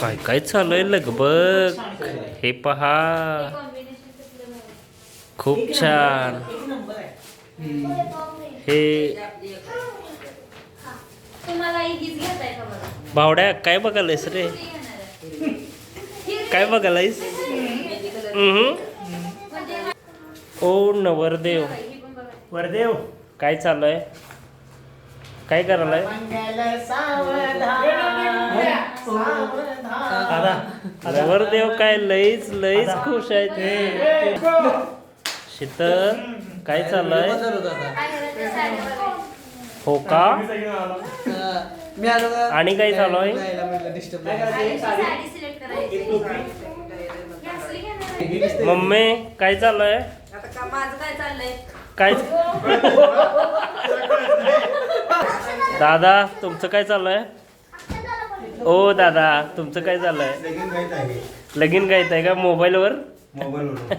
काय काय चालू आहे लगबग? हे पहा. खूप छान. हे बघा भावड्या काय बघायलायस रे? काय बघायलायस? ओ बघा वरदेव. काय चालू आहे काय करायलाय? दादा नवरदेव काय लईच लईच खुश आहे ते शीतल काय चाललंय? हो का? मी आलो का? आणि काय चालू आहे? मम्मी काय चालू आहे आता का माझं काय चाललंय? काय दादा तुमचं काय चालू आहे ओ दादा तुमचं काय चालू आहे. लगीन काय आहे का मोबाईलवर? मोबाईलवर